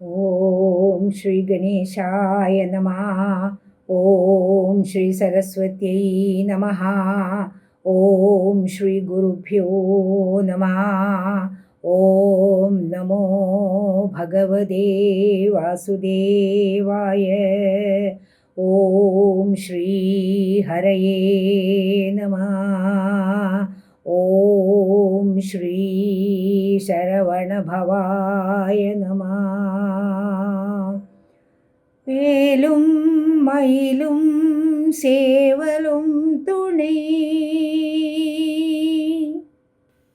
ഓം ശ്രീ ഗണേശായ നമ ഓം ശ്രീ സരസ്വത്യൈ നമ ഓം ശ്രീ ഗുരുഭ്യോ നമ ഓം നമോ ഭഗവതേ വാസുദേവായ ഓം ശ്രീ ഹരയേ നമ ഓം ശ്രീ ശരവണഭവായ നമ. മേലും മയിലും സേവലും തുണൈ.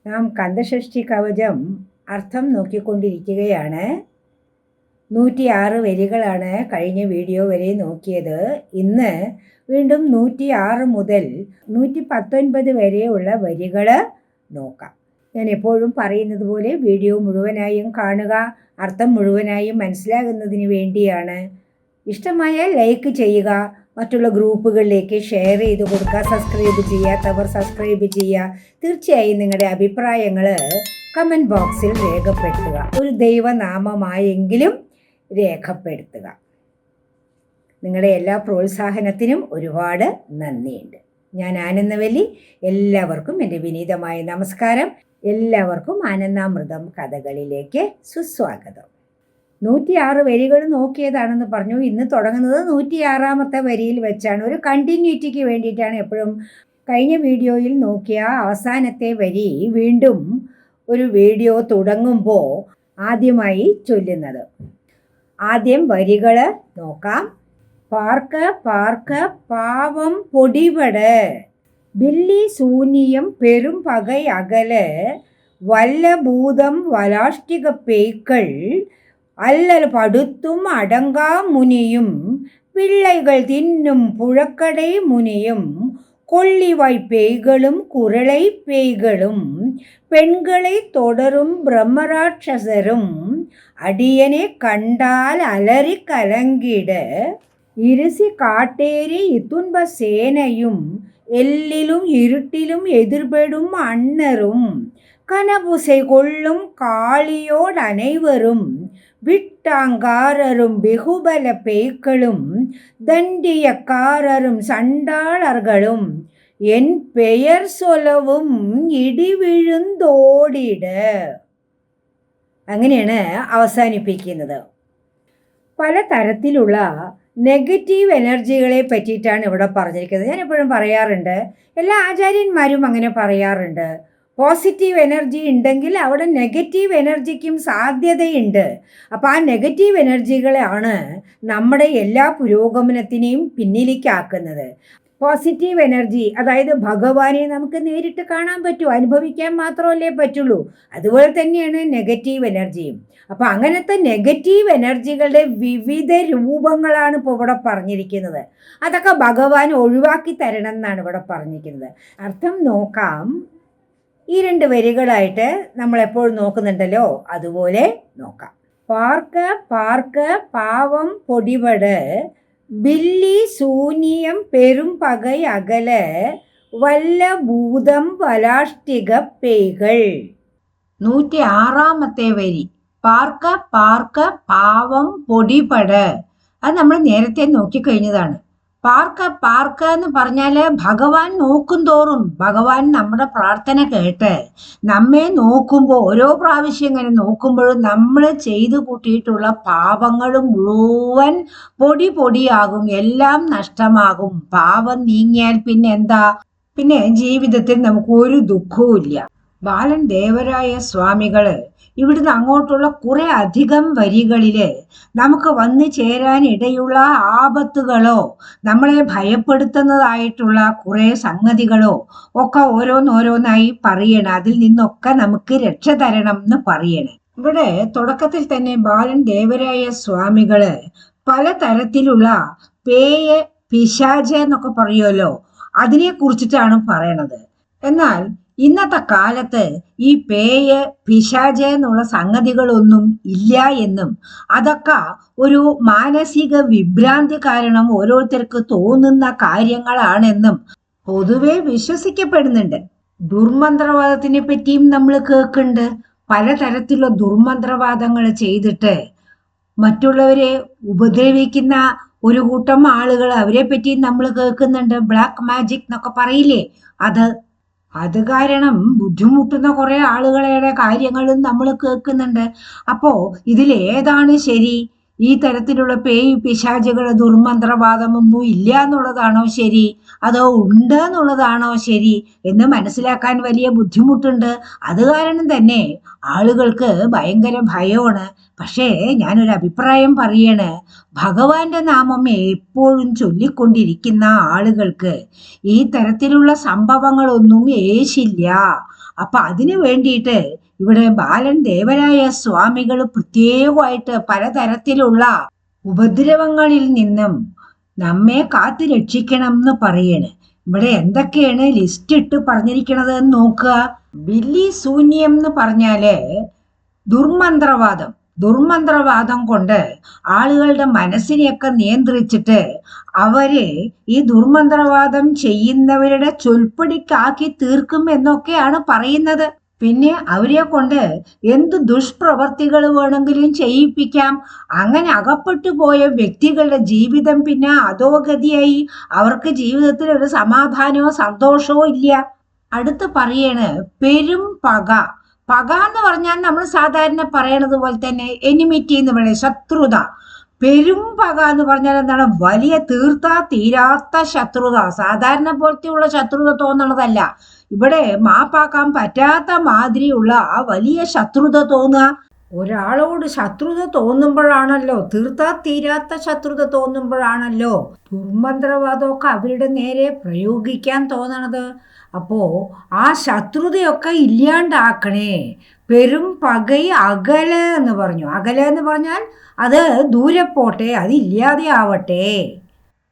നാം കന്ദഷഷ്ടി കവചം അർത്ഥം നോക്കിക്കൊണ്ടിരിക്കുകയാണ്. നൂറ്റിയാറ് വരികളാണ് കഴിഞ്ഞ വീഡിയോ വരെ നോക്കിയത്. ഇന്ന് വീണ്ടും നൂറ്റി ആറ് മുതൽ നൂറ്റി പത്തൊൻപത് വരെയുള്ള വരികൾ നോക്കാം. ഞാൻ എപ്പോഴും പറയുന്നത് പോലെ വീഡിയോ മുഴുവനായും കാണുക അർത്ഥം മുഴുവനായും മനസ്സിലാകുന്നതിന് വേണ്ടിയാണ്. ഇഷ്ടമായാൽ ലൈക്ക് ചെയ്യുക മറ്റുള്ള ഗ്രൂപ്പുകളിലേക്ക് ഷെയർ ചെയ്ത് കൊടുക്കുക സബ്സ്ക്രൈബ് ചെയ്യാത്തവർ സബ്സ്ക്രൈബ് ചെയ്യുക. തീർച്ചയായും നിങ്ങളുടെ അഭിപ്രായങ്ങൾ കമന്റ് ബോക്സിൽ രേഖപ്പെടുത്തുക. ഒരു ദൈവനാമമായെങ്കിലും രേഖപ്പെടുത്തുക. നിങ്ങളുടെ എല്ലാ പ്രോത്സാഹനത്തിനും ഒരുപാട് നന്ദിയുണ്ട്. ഞാൻ ആനന്ദവല്ലി. എല്ലാവർക്കും എന്റെ വിനീതമായ നമസ്കാരം. എല്ലാവർക്കും ആനന്ദാമൃതം കഥകളിലേക്ക് സുസ്വാഗതം. നൂറ്റിയാറ് വരികൾ നോക്കിയതാണെന്ന് പറഞ്ഞു. ഇന്ന് തുടങ്ങുന്നത് നൂറ്റിയാറാമത്തെ വരിയിൽ വെച്ചാണ്. ഒരു കണ്ടിന്യൂറ്റിക്ക് വേണ്ടിയിട്ടാണ് എപ്പോഴും കഴിഞ്ഞ വീഡിയോയിൽ നോക്കിയ അവസാനത്തെ വരി വീണ്ടും ഒരു വീഡിയോ തുടങ്ങുമ്പോൾ ആദ്യമായി ചൊല്ലുന്നത്. ആദ്യം വരികൾ നോക്കാം. പാർക്ക് പാർക്ക് പാവം പൊടിപട് பில்லி சூனியம் பெரும் பகை அகல வல்ல பூதம் வலாஷ்டிக பேய்கள் அல்லல் படுத்தும் அடங்கா முனியும் பிள்ளைகள் தின்னும் புழக்கடை முனியும் கொள்ளிவாய் பேய்களும் குரளை பேய்களும் பெண்களை தொடரும் பிரம்மராட்சசரும் அடியனே கண்டால் அலறி கலங்கிட இருசி காட்டேறி இத்துன்ப சேனையும் எல்லிலும் இருட்டிலும் எதிர்படும் அன்னரும் கனபுசை கொள்ளும் காளியோடு அனைவரும் விட்டாங்காரரும் வெகுபல பேய்களும் தண்டியக்காரரும் சண்டாளர்களும் എൻ പെയർ സ്വലവും ഇടിവിഴുന്തോടിട അങ്ങനെയാണ് അവസാനിപ്പിക്കുന്നത് പല തരത്തിലുള്ള നെഗറ്റീവ് എനർജികളെ പറ്റിയിട്ടാണ് ഇവിടെ പറഞ്ഞിരിക്കുന്നത്. ഞാൻ എപ്പോഴും പറയാറുണ്ട് എല്ലാ ആചാര്യന്മാരും അങ്ങനെ പറയാറുണ്ട്. പോസിറ്റീവ് എനർജി ഉണ്ടെങ്കിൽ അവിടെ നെഗറ്റീവ് എനർജിക്കും സാധ്യതയുണ്ട്. അപ്പോൾ ആ നെഗറ്റീവ് എനർജികളാണ് നമ്മുടെ എല്ലാ പുരോഗമനത്തിനെയും പിന്നിലേക്കാക്കുന്നത് പോസിറ്റീവ് എനർജി അതായത് ഭഗവാനെ നമുക്ക് നേരിട്ട് കാണാൻ പറ്റൂ അനുഭവിക്കാൻ മാത്രമല്ലേ പറ്റുള്ളൂ. അതുപോലെ തന്നെയാണ് നെഗറ്റീവ് എനർജിയും അപ്പോൾ അങ്ങനത്തെ നെഗറ്റീവ് എനർജികളുടെ വിവിധ രൂപങ്ങളാണ് ഇപ്പോൾ ഇവിടെ പറഞ്ഞിരിക്കുന്നത്. അതൊക്കെ ഭഗവാൻ ഒഴിവാക്കി തരണം എന്നാണ് ഇവിടെ പറഞ്ഞിരിക്കുന്നത്. അർത്ഥം നോക്കാം. ഈ രണ്ട് വരികളായിട്ട് നമ്മൾ എപ്പോഴും നോക്കുന്നുണ്ടല്ലോ? അതുപോലെ നോക്കാം. പാർക്ക് പാർക്ക് പാവം പൊടിപട്. ബില്ലി ശൂന്യം പെരും அகல അകല വല്ല ഭൂതം വലാഷ്ടിക പേകൾ. നൂറ്റി ആറാമത്തെ വരി. പാർക്ക പാർക്ക പാവം പൊടിപട അത് നമ്മൾ നേരത്തെ നോക്കിക്കഴിഞ്ഞതാണ്. പാർക്ക് പാർക്ക എന്ന് പറഞ്ഞാൽ ഭഗവാൻ നോക്കും തോറും ഭഗവാൻ നമ്മുടെ പ്രാർത്ഥന കേട്ട് നമ്മെ നോക്കുമ്പോൾ ഓരോ പ്രാവശ്യം ഇങ്ങനെ നോക്കുമ്പോഴും നമ്മൾ ചെയ്തു കൂട്ടിയിട്ടുള്ള പാപങ്ങളും മുഴുവൻ പൊടി പൊടിയാകും എല്ലാം നഷ്ടമാകും. പാപം നീങ്ങിയാൽ പിന്നെ എന്താ? പിന്നെ ജീവിതത്തിൽ നമുക്ക് ഒരു ദുഃഖവും ഇല്ല ബാലൻ ദേവരായ സ്വാമികൾ ഇവിടുന്ന് അങ്ങോട്ടുള്ള കുറെ അധികം വരികളിൽ നമുക്ക് വന്നു ചേരാൻ ഇടയുള്ള ആപത്തുകളോ നമ്മളെ ഭയപ്പെടുത്തുന്നതായിട്ടുള്ള കുറെ സംഗതികളോ ഒക്കെ ഓരോന്നോരോന്നായി പറയണം. അതിൽ നിന്നൊക്കെ നമുക്ക് രക്ഷ തരണം എന്ന് പറയണം. ഇവിടെ തുടക്കത്തിൽ തന്നെ ബാലൻ ദേവരായ സ്വാമികൾ പലതരത്തിലുള്ള പേയ പിശാജ എന്നൊക്കെ പറയുമല്ലോ അതിനെ കുറിച്ചിട്ടാണ് പറയണത്. എന്നാൽ ഇന്നത്തെ കാലത്ത് ഈ പേയ് പിശാജ് എന്നുള്ള സംഗതികളൊന്നും ഇല്ല എന്നും അതൊക്കെ ഒരു മാനസിക വിഭ്രാന്തി കാരണം ഓരോരുത്തർക്ക് തോന്നുന്ന കാര്യങ്ങളാണെന്നും പൊതുവെ വിശ്വസിക്കപ്പെടുന്നുണ്ട്. ദുർമന്ത്രവാദത്തിനെ പറ്റിയും നമ്മൾ കേൾക്കുന്നുണ്ട്. പലതരത്തിലുള്ള ദുർമന്ത്രവാദങ്ങൾ ചെയ്തിട്ട് മറ്റുള്ളവരെ ഉപദ്രവിക്കുന്ന ഒരു കൂട്ടം ആളുകൾ അവരെ പറ്റി നമ്മൾ കേൾക്കുന്നുണ്ട്. ബ്ലാക്ക് മാജിക് എന്നൊക്കെ പറയില്ലേ? അത് അത് കാരണം ബുദ്ധിമുട്ടുന്ന കുറെ ആളുകളുടെ കാര്യങ്ങളും നമ്മൾ കേൾക്കുന്നുണ്ട്. അപ്പോ ഇതിൽ ഏതാണ് ശരി? ഈ തരത്തിലുള്ള പേയ് പിശാചുകൾ ദുർമന്ത്രവാദമൊന്നും ഇല്ല എന്നുള്ളതാണോ ശരി? അതോ ഉണ്ട് എന്നുള്ളതാണോ ശരി എന്ന് മനസ്സിലാക്കാൻ വലിയ ബുദ്ധിമുട്ടുണ്ട്. അത് കാരണം തന്നെ ആളുകൾക്ക് ഭയങ്കര ഭയമാണ്. പക്ഷേ ഞാനൊരു അഭിപ്രായം പറയണ്. ഭഗവാന്റെ നാമം എപ്പോഴും ചൊല്ലിക്കൊണ്ടിരിക്കുന്ന ആളുകൾക്ക് ഈ തരത്തിലുള്ള സംഭവങ്ങളൊന്നും ഏശില്ല. അപ്പൊ അതിനു വേണ്ടിയിട്ട് ഇവിടെ ബാലൻ ദേവരായ സ്വാമികൾ പ്രത്യേകമായിട്ട് പലതരത്തിലുള്ള ഉപദ്രവങ്ങളിൽ നിന്നും നമ്മെ കാത്തു രക്ഷിക്കണം എന്ന് പറയണ്. ഇവിടെ എന്തൊക്കെയാണ് ലിസ്റ്റ് ഇട്ട് പറഞ്ഞിരിക്കണത് എന്ന് നോക്കുക. ബില്ലി ശൂന്യം എന്ന് പറഞ്ഞാൽ ദുർമന്ത്രവാദം. ദുർമന്ത്രവാദം കൊണ്ട് ആളുകളുടെ മനസ്സിനെയൊക്കെ നിയന്ത്രിച്ചിട്ട് അവർ ഈ ദുർമന്ത്രവാദം ചെയ്യുന്നവരുടെ ചൊൽപ്പടിക്കാക്കി തീർക്കും എന്നൊക്കെയാണ് പറയുന്നത്. പിന്നെ അവരെ കൊണ്ട് എന്ത് ദുഷ്പ്രവർത്തികൾ വേണമെങ്കിലും ചെയ്യിപ്പിക്കാം. അങ്ങനെ അകപ്പെട്ടു പോയ വ്യക്തികളുടെ ജീവിതം പിന്നെ അധോഗതിയായി അവർക്ക് ജീവിതത്തിൽ ഒരു സമാധാനമോ സന്തോഷമോ ഇല്ല. അടുത്ത് പറയണ് പെരും പക. പക എന്ന് പറഞ്ഞാൽ നമ്മൾ സാധാരണ പറയണത് പോലെ തന്നെ എനിമിറ്റി എന്ന് പറയുന്നത് ശത്രുത. പെരും പക എന്ന് പറഞ്ഞാൽ എന്താണ്? വലിയ തീർത്താ തീരാത്ത ശത്രുത. സാധാരണ പോലത്തെയുള്ള ശത്രുത തോന്നണതല്ല ഇവിടെ മാപ്പാക്കാൻ പറ്റാത്ത മാതിരിയുള്ള ആ വലിയ ശത്രുത തോന്നുക. ഒരാളോട് ശത്രുത തോന്നുമ്പോഴാണല്ലോ തീർത്താ തീരാത്ത ശത്രുത തോന്നുമ്പോഴാണല്ലോ ദുർമന്ത്രവാദമൊക്കെ അവരുടെ നേരെ പ്രയോഗിക്കാൻ തോന്നണത്. അപ്പോ ആ ശത്രുതയൊക്കെ ഇല്ലാണ്ടാക്കണേ. പെരും പകൈ അകല എന്ന് പറഞ്ഞു. അകല എന്ന് പറഞ്ഞാൽ അത് ദൂരെ പോട്ടെ അത് ഇല്ലാതെ ആവട്ടെ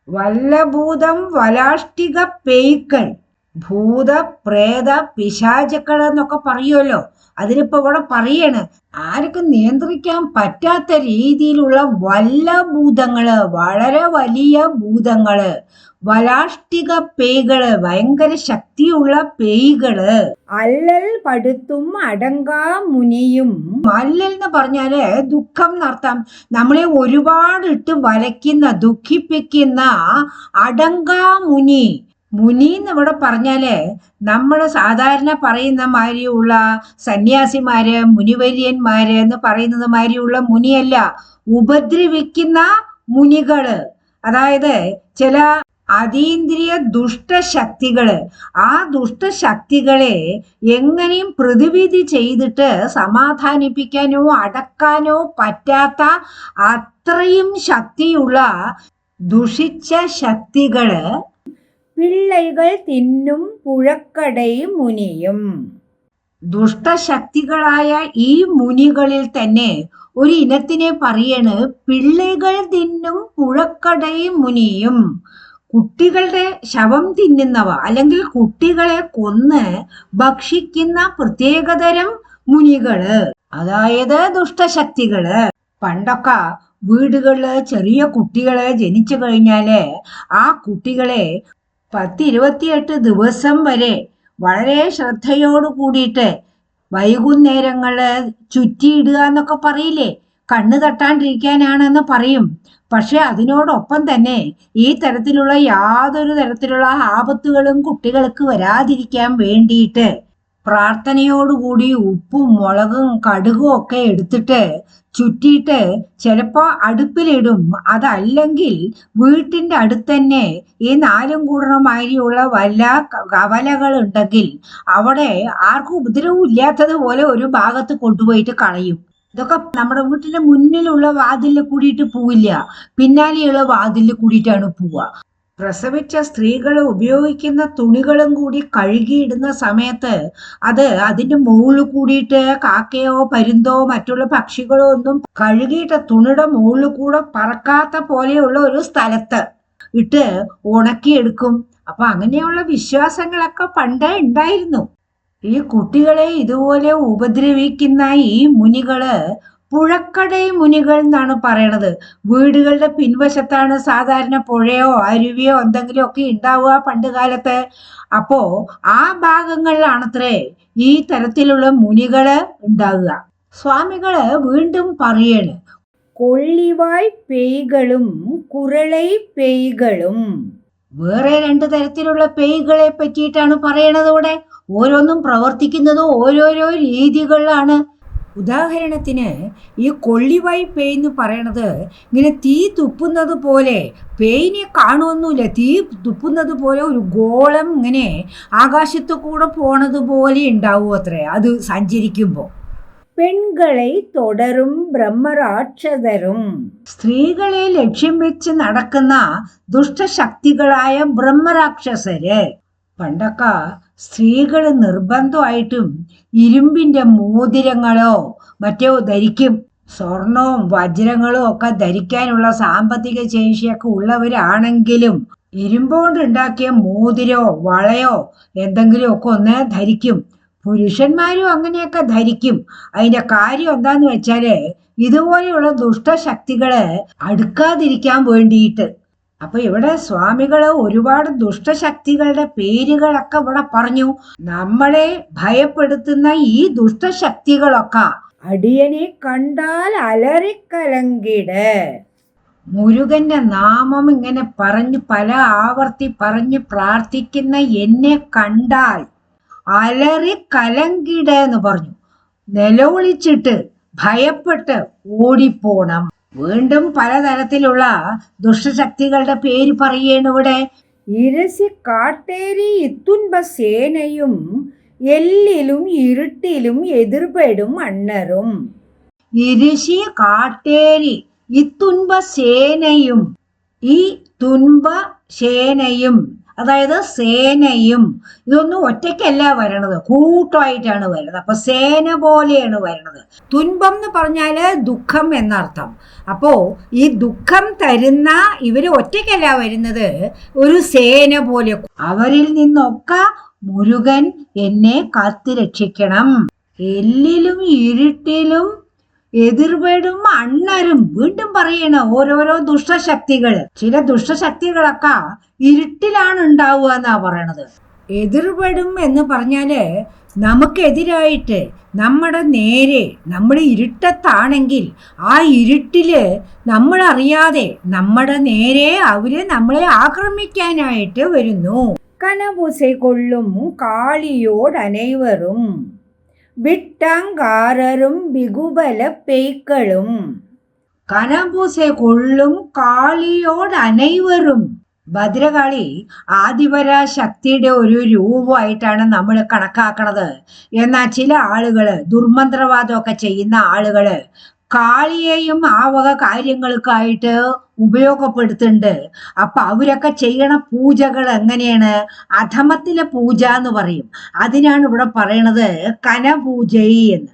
വല്ലഭൂതം വലാഷ്ടിക പേയ്ക്കൾ ഭൂത പ്രേത പിശാചക്കൾ എന്നൊക്കെ പറയുമല്ലോ. അതിനിപ്പോ ഇവിടെ പറയാണ് ആർക്കും നിയന്ത്രിക്കാൻ പറ്റാത്ത രീതിയിലുള്ള വല്ല ഭൂതങ്ങൾ വളരെ വലിയ ഭൂതങ്ങൾ വലാഷ്ടിക പേയ്കൾ ഭയങ്കര ശക്തിയുള്ള പേയ്കൾ. അല്ലൽ പടുത്തും അടങ്കാ മുനിയും. അല്ലൽ എന്ന് പറഞ്ഞാൽ ദുഃഖം നടത്താം. നമ്മളെ ഒരുപാട് ഇട്ട് വലയ്ക്കുന്ന ദുഃഖിപ്പിക്കുന്ന അടങ്കാ മുനി മുനി എന്ന് ഇവിടെ പറഞ്ഞാൽ നമ്മൾ സാധാരണ പറയുന്ന മാതിരിയുള്ള സന്യാസിമാര് മുനിവര്യന്മാര് എന്ന് പറയുന്നത് മാതിരിയുള്ള മുനിയല്ല ഉപദ്രവിക്കുന്ന മുനികൾ. അതായത് ചില അതീന്ദ്രിയ ദുഷ്ടശക്തികൾ ആ ദുഷ്ടശക്തികളെ എങ്ങനെയും പ്രതിവിധി ചെയ്തിട്ട് സമാധാനിപ്പിക്കാനോ അടക്കാനോ പറ്റാത്ത അത്രയും ശക്തിയുള്ള ദുഷിച്ച ശക്തികൾ പിള്ളൈകൾ തിന്നും പുഴക്കടയും മുനിയും. ദുഷ്ടശക്തികളായ ഈ മുനികളിൽ തന്നെ ഒരു ഇനത്തിനെ പറയണ് പിള്ളൈകൾ തിന്നും പുഴക്കടയും മുനിയും. കുട്ടികളുടെ ശവം തിന്നുന്നവ അല്ലെങ്കിൽ കുട്ടികളെ കൊന്ന് ഭക്ഷിക്കുന്ന പ്രത്യേകതരം മുനികൾ. അതായത് ദുഷ്ടശക്തികൾ. പണ്ടൊക്കെ വീടുകളിൽ ചെറിയ കുട്ടികളെ ജനിച്ചു കഴിഞ്ഞാൽ ആ കുട്ടികളെ പത്തിരുപത്തിയെട്ട് ദിവസം വരെ വളരെ ശ്രദ്ധയോട് കൂടിയിട്ട് വൈകുന്നേരങ്ങൾ ചുറ്റിയിടുക എന്നൊക്കെ പറയില്ലേ? കണ്ണു തട്ടാണ്ടിരിക്കാനാണെന്ന് പറയും. പക്ഷെ അതിനോടൊപ്പം തന്നെ ഈ തരത്തിലുള്ള യാതൊരു തരത്തിലുള്ള ആപത്തുകളും കുട്ടികൾക്ക് വരാതിരിക്കാൻ വേണ്ടിയിട്ട് പ്രാർത്ഥനയോടുകൂടി ഉപ്പും മുളകും കടുകും ഒക്കെ എടുത്തിട്ട് ചുറ്റിയിട്ട് ചിലപ്പോ അടുപ്പിലിടും. അതല്ലെങ്കിൽ വീട്ടിന്റെ അടുത്തന്നെ ഈ നാലും കൂടണമാതിരിയുള്ള വല്ല കവലകൾ ഉണ്ടെങ്കിൽ അവിടെ ആർക്കും ഉപദ്രവം ഇല്ലാത്തതുപോലെ ഒരു ഭാഗത്ത് കൊണ്ടുപോയിട്ട് കളയും. ഇതൊക്കെ നമ്മുടെ വീട്ടിന്റെ മുന്നിലുള്ള വാതിലിൽ കൂടിയിട്ട് പോവില്ല. പിന്നാലെയുള്ള വാതിലിൽ കൂടിയിട്ടാണ് പോവുക പ്രസവിച്ച സ്ത്രീകൾ ഉപയോഗിക്കുന്ന തുണികളും കൂടി കഴുകിയിടുന്ന സമയത്ത് അത് അതിന്റെ മുകളിൽ കൂടിയിട്ട് കാക്കയോ പരുന്തോ മറ്റുള്ള പക്ഷികളോ ഒന്നും കഴുകിയിട്ട തുണിയുടെ മുകളിൽ കൂടെ പറക്കാത്ത പോലെയുള്ള ഒരു സ്ഥലത്ത് ഇട്ട് ഉണക്കിയെടുക്കും. അപ്പൊ അങ്ങനെയുള്ള വിശ്വാസങ്ങളൊക്കെ പണ്ടേ ഉണ്ടായിരുന്നു. ഈ കുട്ടികളെ ഇതുപോലെ ഉപദ്രവിക്കുന്ന ഈ മുനികൾ പുഴക്കടൈ മുനികൾ എന്നാണ് പറയണത്. വീടുകളുടെ പിൻവശത്താണ് സാധാരണ പുഴയോ അരുവിയോ എന്തെങ്കിലും ഒക്കെ ഉണ്ടാവുക പണ്ട് കാലത്ത്. അപ്പോ ആ ഭാഗങ്ങളിലാണത്രേ ഈ തരത്തിലുള്ള മുനികൾ ഉണ്ടാവുക. സ്വാമികൾ വീണ്ടും പറയാണ് കൊള്ളിവായ് പേയ്കളും കുരളൈ പേയ്കളും. വേറെ രണ്ട് തരത്തിലുള്ള പേയ്കളെ പറ്റിയിട്ടാണ് പറയണത് ഇവിടെ. ഓരോന്നും പ്രവർത്തിക്കുന്നത് ഓരോരോ രീതികളിലാണ്. ഉദാഹരണത്തിന് ഈ കൊള്ളിവായി പേയ് എന്ന് പറയണത് ഇങ്ങനെ തീ തുപ്പുന്നത് പോലെ പേയിനെ കാണുമൊന്നുമില്ല തീ തുപ്പുന്നത് പോലെ ഒരു ഗോളം ഇങ്ങനെ ആകാശത്ത് കൂടെ പോണത് പോലെ ഉണ്ടാവും അത്രേ. അത് സഞ്ചരിക്കുമ്പോൾ പെൺകളെ തുടരും ബ്രഹ്മരാക്ഷതരും. സ്ത്രീകളെ ലക്ഷ്യം വെച്ച് നടക്കുന്ന ദുഷ്ടശക്തികളായ ബ്രഹ്മരാക്ഷസര്. പണ്ടൊക്കെ സ്ത്രീകൾ നിർബന്ധമായിട്ടും ഇരുമ്പിന്റെ മോതിരങ്ങളോ മറ്റോ ധരിക്കും. സ്വർണവും വജ്രങ്ങളും ഒക്കെ ധരിക്കാനുള്ള സാമ്പത്തിക ശേഷിയൊക്കെ ഉള്ളവരാണെങ്കിലും ഇരുമ്പോണ്ട് ഉണ്ടാക്കിയ മോതിരോ വളയോ എന്തെങ്കിലും ഒക്കെ ഒന്ന് ധരിക്കും. പുരുഷന്മാരും അങ്ങനെയൊക്കെ ധരിക്കും. അതിന്റെ കാര്യം എന്താന്ന് വെച്ചാൽ ഇതുപോലെയുള്ള ദുഷ്ടശക്തികൾ അടുക്കാതിരിക്കാൻ വേണ്ടിയിട്ട് അപ്പൊ ഇവിടെ സ്വാമികൾ ഒരുപാട് ദുഷ്ടശക്തികളുടെ പേരുകളൊക്കെ ഇവിടെ പറഞ്ഞു. നമ്മളെ ഭയപ്പെടുത്തുന്ന ഈ ദുഷ്ടശക്തികളൊക്കെ. അടിയനെ കണ്ടാൽ അലറിക്കലങ്കിട് മുരുകന്റെ നാമം ഇങ്ങനെ പറഞ്ഞ് പല ആവർത്തി പറഞ്ഞ് പ്രാർത്ഥിക്കുന്ന എന്നെ കണ്ടാൽ അലറി കലങ്കിട എന്ന് പറഞ്ഞു. നിലവിളിച്ചിട്ട് ഭയപ്പെട്ട് ഓടിപ്പോണം. വീണ്ടും പലതരത്തിലുള്ള ദുഷ്ടശക്തികളുടെ പേര് പറയാണ് ഇവിടെ. ഇരസി കാട്ടേരി ഇത്തുൻപ സേനയും എല്ലിലും ഇരുട്ടിലും എതിർപ്പെടും അണ്ണരും. ഇരിശി കാട്ടേരി ഇത്തുൻപ സേനയും ഈ തുൻപ സേനയും അതായത് സേനയും ഇതൊന്നും ഒറ്റയ്ക്കല്ല വരണത് കൂട്ടമായിട്ടാണ് വരുന്നത് അപ്പൊ സേന പോലെയാണ് വരണത്. തുൻപം എന്ന് പറഞ്ഞാൽ ദുഃഖം എന്നർത്ഥം. അപ്പോ ഈ ദുഃഖം തരുന്ന ഇവർ ഒറ്റയ്ക്കല്ല വരുന്നത് ഒരു സേന പോലെ. അവരിൽ നിന്നൊക്കെ മുരുകൻ എന്നെ കാത്തിരക്ഷിക്കണം. എല്ലിലും ഇരുട്ടിലും എതിർപെടും അണ്ണരും വീണ്ടും പറയണ ഓരോരോ ദുഷ്ടശക്തികൾ ചില ദുഷ്ടശക്തികളൊക്കെ ഇരുട്ടിലാണ് ഉണ്ടാവുക എന്നാ പറയണത്. എതിർപെടും എന്ന് പറഞ്ഞാൽ നമുക്കെതിരായിട്ട് നമ്മുടെ നേരെ നമ്മൾ ഇരുട്ടത്താണെങ്കിൽ ആ ഇരുട്ടിൽ നമ്മളറിയാതെ നമ്മുടെ നേരെ അവർ നമ്മളെ ആക്രമിക്കാനായിട്ട് വരുന്നു. കനപുസை കൊള്ളും കാളിയോടനൈവരും വിട്ടാങ്കാരരും பிகுபல പെയ്ക്കളും. கனபூசை കൊള്ളും കാളിയോട് അനൈവരും ഭദ്രകാളി ആദിപര ശക്തിയുടെ ഒരു രൂപമായിട്ടാണ് നമ്മൾ കണക്കാക്കണത്. എന്നാൽ ചില ആളുകൾ ദുർമന്ത്രവാദമൊക്കെ ചെയ്യുന്ന ആളുകൾ കാളിയെയും ആ വക കാര്യങ്ങൾക്കായിട്ട് ഉപയോഗപ്പെടുത്തുന്നുണ്ട്. അപ്പൊ അവരൊക്കെ ചെയ്യണ പൂജകൾ എങ്ങനെയാണ്? അധമത്തിലെ പൂജ എന്ന് പറയും. അതിനാണ് ഇവിടെ പറയണത് കനപൂജ എന്ന്.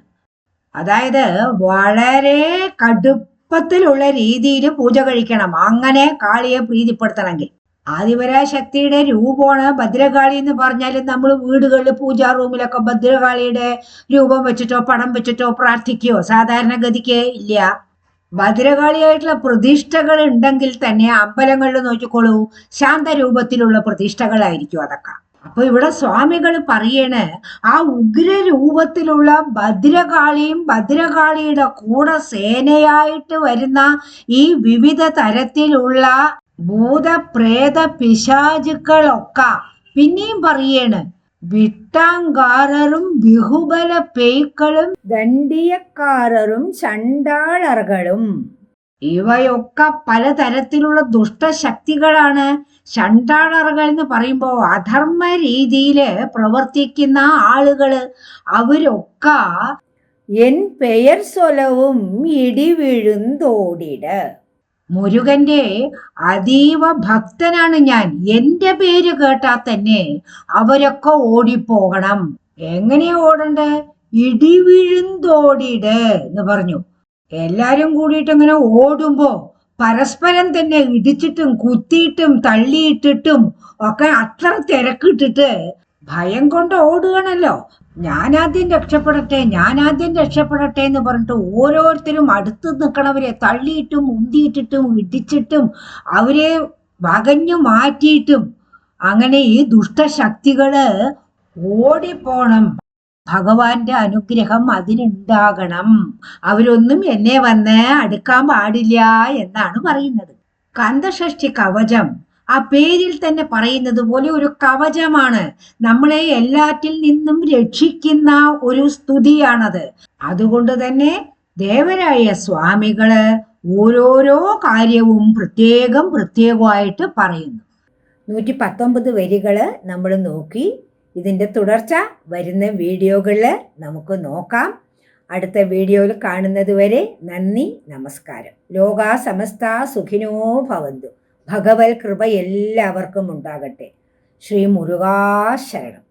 അതായത് വളരെ കടുപ്പത്തിലുള്ള രീതിയിൽ പൂജ കഴിക്കണം. അങ്ങനെ കാളിയെ പ്രീതിപ്പെടുത്തണമെങ്കിൽ. ആദിപരാശക്തിയുടെ രൂപമാണ് ഭദ്രകാളി എന്ന് പറഞ്ഞാൽ നമ്മൾ വീടുകളിൽ പൂജാ റൂമിലൊക്കെ ഭദ്രകാളിയുടെ രൂപം വെച്ചിട്ടോ പടം വെച്ചിട്ടോ പ്രാർത്ഥിക്കുകയോ സാധാരണഗതിക്ക് ഇല്ല. ഭദ്രകാളിയായിട്ടുള്ള പ്രതിഷ്ഠകൾ ഉണ്ടെങ്കിൽ തന്നെ അമ്പലങ്ങളിൽ നോക്കിക്കോളൂ ശാന്തരൂപത്തിലുള്ള പ്രതിഷ്ഠകളായിരിക്കും അതൊക്കെ. അപ്പൊ ഇവിടെ സ്വാമികൾ പറയണ് ആ ഉഗ്ര രൂപത്തിലുള്ള ഭദ്രകാളിയും ഭദ്രകാളിയുടെ കൂടെ സേനയായിട്ട് വരുന്ന ഈ വിവിധ തരത്തിലുള്ള ഭൂതപ്രേത പിശാചുക്കളൊക്ക പിന്നെയും പറയാണ്. വിട്ടാങ്കാരറും ബിഹുബല പേയ്ക്കളും ദണ്ഡിയക്കാരരും ചണ്ടാളറുകളും. ഇവയൊക്കെ പലതരത്തിലുള്ള ദുഷ്ടശക്തികളാണ്. ചണ്ടാളറുകൾ എന്ന് പറയുമ്പോൾ അധർമ്മ രീതിയിൽ പ്രവർത്തിക്കുന്ന ആളുകൾ. അവരൊക്കെ എൻ പെയർ സ്വലവും ഇടിവിഴുന്തോടിട്. മുരുകന്റെ അതീവ ഭക്തനാണ് ഞാൻ. എന്റെ പേര് കേട്ടാ തന്നെ അവരൊക്കെ ഓടിപ്പോകണം. എങ്ങനെയാ ഓടണ്ടേ? ഇടിവിഴുന്തോടിട് എന്ന് പറഞ്ഞു. എല്ലാരും കൂടിയിട്ട് ഇങ്ങനെ ഓടുമ്പോ പരസ്പരം തന്നെ ഇടിച്ചിട്ടും കുത്തിയിട്ടും തള്ളിയിട്ടിട്ടും ഒക്കെ അത്ര തിരക്കിട്ടിട്ട് ഭയം കൊണ്ട് ഓടുകയാണല്ലോ. ഞാനാദ്യം രക്ഷപ്പെടട്ടെ ഞാനാദ്യം രക്ഷപ്പെടട്ടെ എന്ന് പറഞ്ഞിട്ട് ഓരോരുത്തരും അടുത്ത് നിൽക്കണവരെ തള്ളിയിട്ടും ഉന്തിയിട്ടിട്ടും ഇടിച്ചിട്ടും അവരെ വകഞ്ഞു മാറ്റിയിട്ടും അങ്ങനെ ഈ ദുഷ്ടശക്തികൾ ഓടിപ്പോണം. ഭഗവാന്റെ അനുഗ്രഹം അതിനുണ്ടാകണം. അവരൊന്നും എന്നെ വന്ന് അടുക്കാൻ പാടില്ല എന്നാണ് പറയുന്നത്. കന്തഷഷ്ടി കവചം. ആ പേരിൽ തന്നെ പറയുന്നത് പോലെ ഒരു കവചമാണ്. നമ്മളെ എല്ലാറ്റിൽ നിന്നും രക്ഷിക്കുന്ന ഒരു സ്തുതിയാണത്. അതുകൊണ്ട് തന്നെ ദേവരായ സ്വാമികൾ ഓരോരോ കാര്യവും പ്രത്യേകം പ്രത്യേകമായിട്ട് പറയുന്നു. നൂറ്റി പത്തൊമ്പത് വരികൾ നമ്മൾ നോക്കി. ഇതിന്റെ തുടർച്ച വരുന്ന വീഡിയോകളിൽ നമുക്ക് നോക്കാം. അടുത്ത വീഡിയോയിൽ കാണുന്നത് വരെ നന്ദി നമസ്കാരം. ലോകാ സമസ്ത സുഖിനോ ഭവന്തു. ഭഗവത് കൃപ എല്ലാവർക്കും ഉണ്ടാകട്ടെ. ശ്രീ മുരുകാ ശരണം